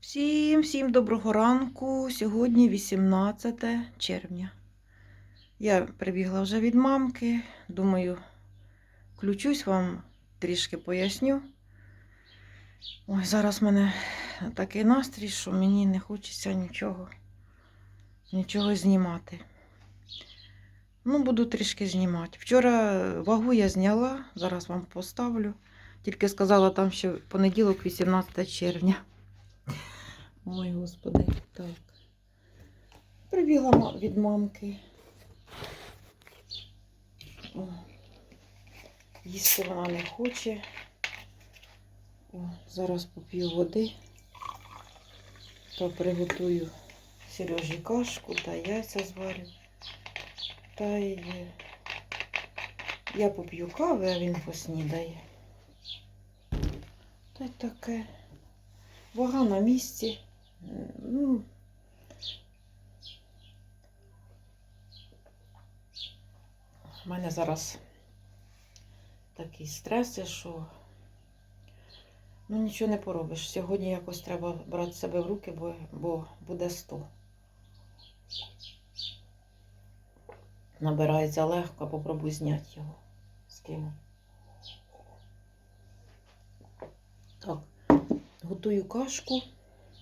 Всім, всім доброго ранку. Сьогодні 18 червня. Я прибігла вже від мамки. Думаю, включусь вам трішки поясню. Ой, зараз в мене такий настрій, що мені не хочеться нічого, нічого знімати. Ну, буду трішки знімати. Вчора вагу я зняла, зараз вам поставлю. Тільки сказала там, що понеділок, 18 червня. Ой, господи, так. Прибігла від мамки. О, їсти вона не хоче. О, зараз поп'ю води та приготую Сережі кашку та яйця зварю. Та й я поп'ю кави, а він поснідає. Та й таке. Вага на місці. Ну, У мене зараз такі стреси, що ну нічого не поробиш. Сьогодні якось треба брати себе в руки, бо, бо буде 100. Набирається легко, попробуй зняти його. Скину. Так, готую кашку,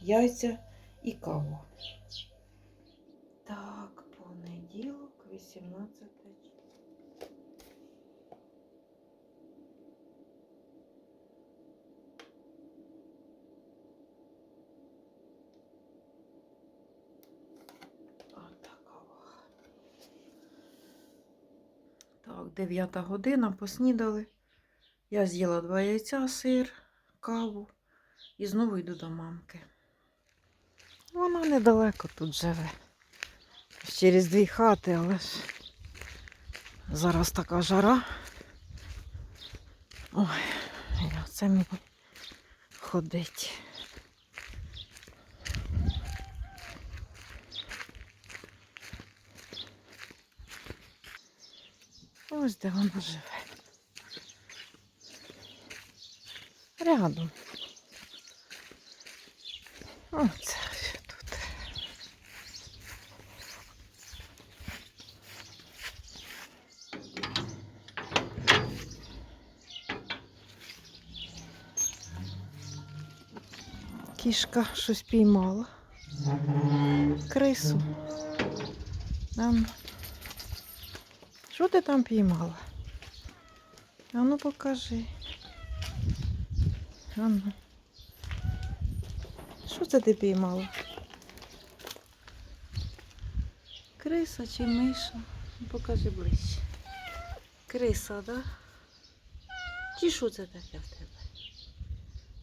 яйця і каву. Так, понеділок, 18 Отакова. Так, 9 година, поснідали. Я з'їла два яйця, сир, каву і знову йду до мамки. Вона недалеко тут живе. Через дві хати, але ж зараз така жара. Ой, я це мені ходить. Ось де вона живе. Рядом. Оце ще тут. Кішка щось піймала. Крису. Там. Що ти там піймала? А ну покажи. А. Що це ти піймала? Криса чи миша? Покажи ближче. Криса, да? Чи що це таке в тебе?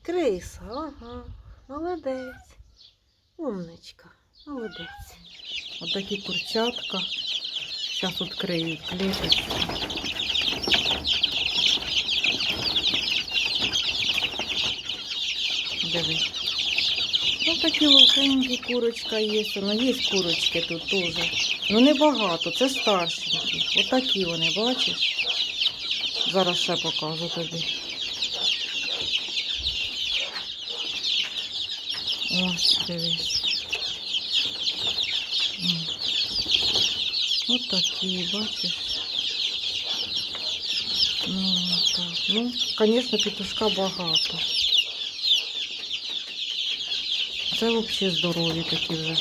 Криса, ага. Молодець. Умничка. Молодець. Отакі курчатка. Зараз відкриють клеточку. Диви. Ось такі ловкенькі курочка є. Ну, є курочки тут теж. Ну небагато, це старшенькі. Отакі вони, бачиш? Зараз ще покажу тобі. Ось, дивись. М. Отакі, бачиш? Ну, так. Ну, звісно, петушка багато. Це взагалі здорові такі вже.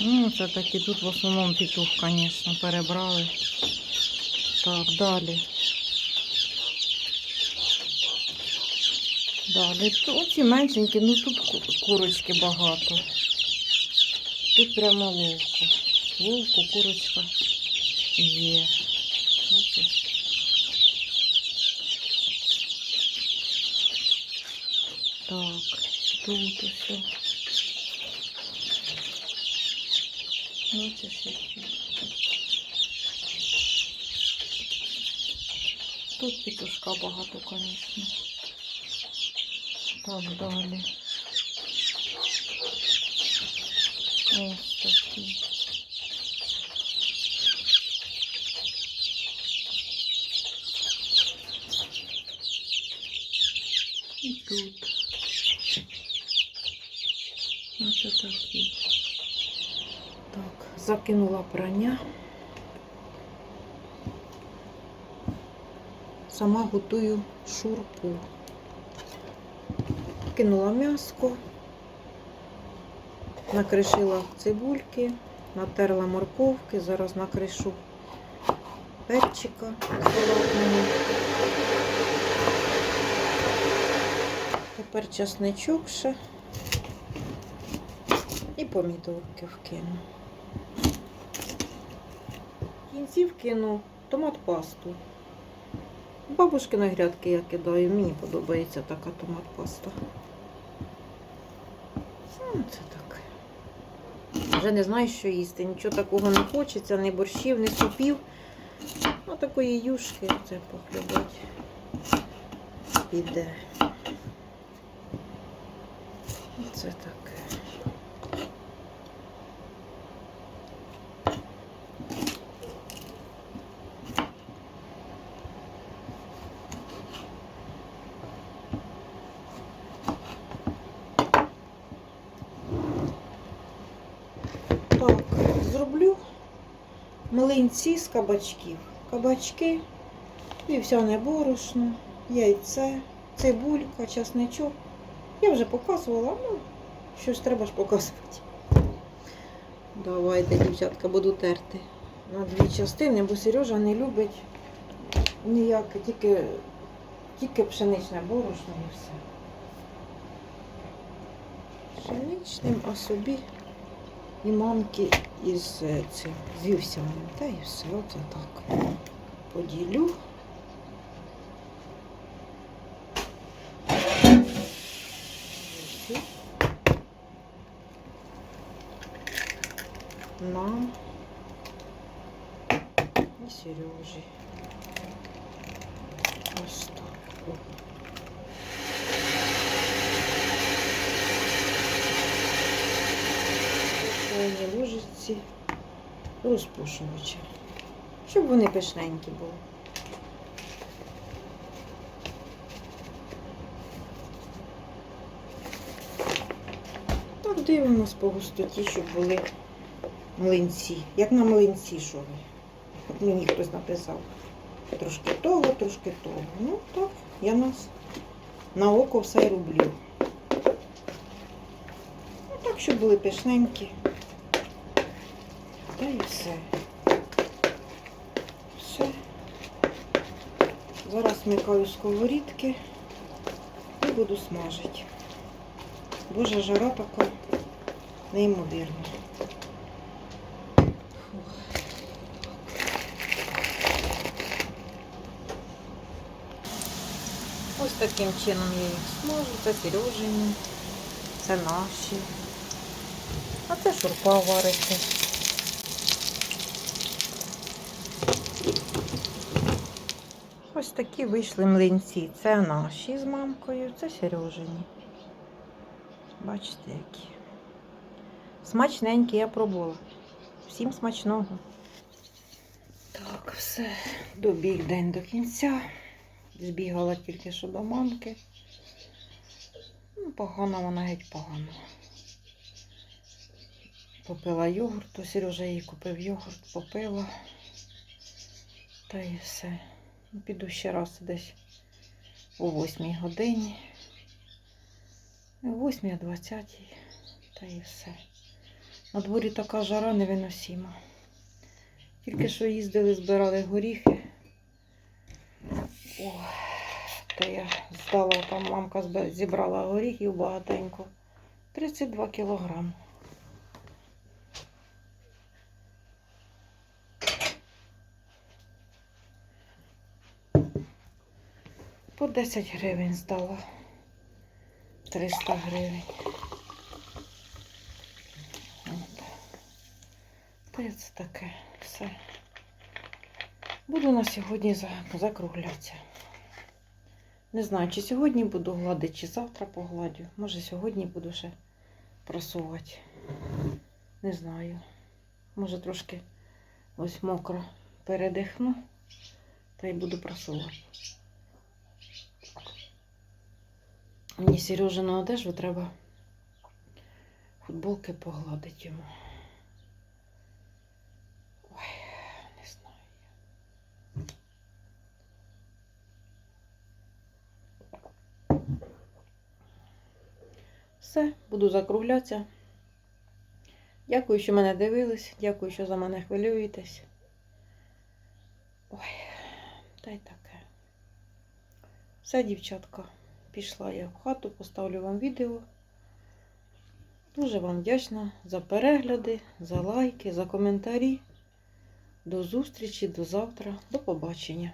Ну, це такі тут в основному петух, звісно, перебрали. Так, далі. Далі. Тут ці меншенькі, ну тут курочки багато. Тут прямо ловко. Ловко, курочка є. Бачиш? Так, тут усе. Бачиш, які. Тут петушка багато, звісно. Так, далі. Ось такі. І тут. Оце такі. Так, закинула прання. Сама готую шурпу. Кинула м'яско, накришила цибульки, натерла морковки, зараз накришу перчика салатного. Тепер часничок ще і помідорки вкину. В кінці вкину томат пасту. Бабушки на грядки я кидаю, мені подобається така томат паста. Ну, Це так. Вже не знаю, що їсти. Нічого такого не хочеться, ні борщів, ні супів. Ну, такої юшки це похлібать. Піде. Це таке. Так, зроблю млинці з кабачків. Кабачки, вівсяне борошно, яйце, цибулька, часничок. Я вже показувала, ну, щось треба ж показувати. Давайте, дівчатка, буду терти на дві частини, бо Сережа не любить ніяке, тільки, тільки пшеничне борошно і все. Пшеничним, а собі і мамки із е, цим з вівсяним. Та і все, оце так. Поділю. Нам і Сережі. Ось так. Розпушувача, щоб вони пишненькі були. Так дивимось по густоті, щоб були млинці. Як на млинці, що ви. От мені хтось написав. Трошки того, трошки того. Ну так, я нас на око все роблю. Ну так, щоб були пишненькі. Та і все. Все. Зараз вмикаю сковорідки і буду смажити. Боже, жара така неймовірна. Ось таким чином я їх смажу. Це Сережині, це наші. А це шурпа вариться. Ось такі вийшли млинці. Це наші з мамкою, це Сережині. Бачите, які. Смачненькі я пробувала. Всім смачного. Так, все, добіг день до кінця. Збігала тільки що до мамки. Ну, погано вона геть погано. Попила йогурту, Сережа їй купив йогурт, попила. Та і все. Піду ще раз десь о 8 годині. О 8 20 Та і все. На дворі така жара невиносима. Тільки що їздили, збирали горіхи. О, та я здала, там мамка зібрала горіхів багатенько. 32 кілограми. По 10 гривень здала. 300 гривень. От. Та це таке все. Буду на сьогодні закруглятися. Не знаю, чи сьогодні буду гладити, чи завтра погладю. Може, сьогодні буду ще просувати. Не знаю. Може, трошки ось мокро передихну, та й буду просувати. Мені Сережину одежу треба футболки погладити йому. Ой, не знаю. Все, буду закруглятися. Дякую, що мене дивились. Дякую, що за мене хвилюєтесь. Ой, та й таке. Все, дівчатка, пішла я в хату, поставлю вам відео. Дуже вам вдячна за перегляди, за лайки, за коментарі. До зустрічі, до завтра, до побачення.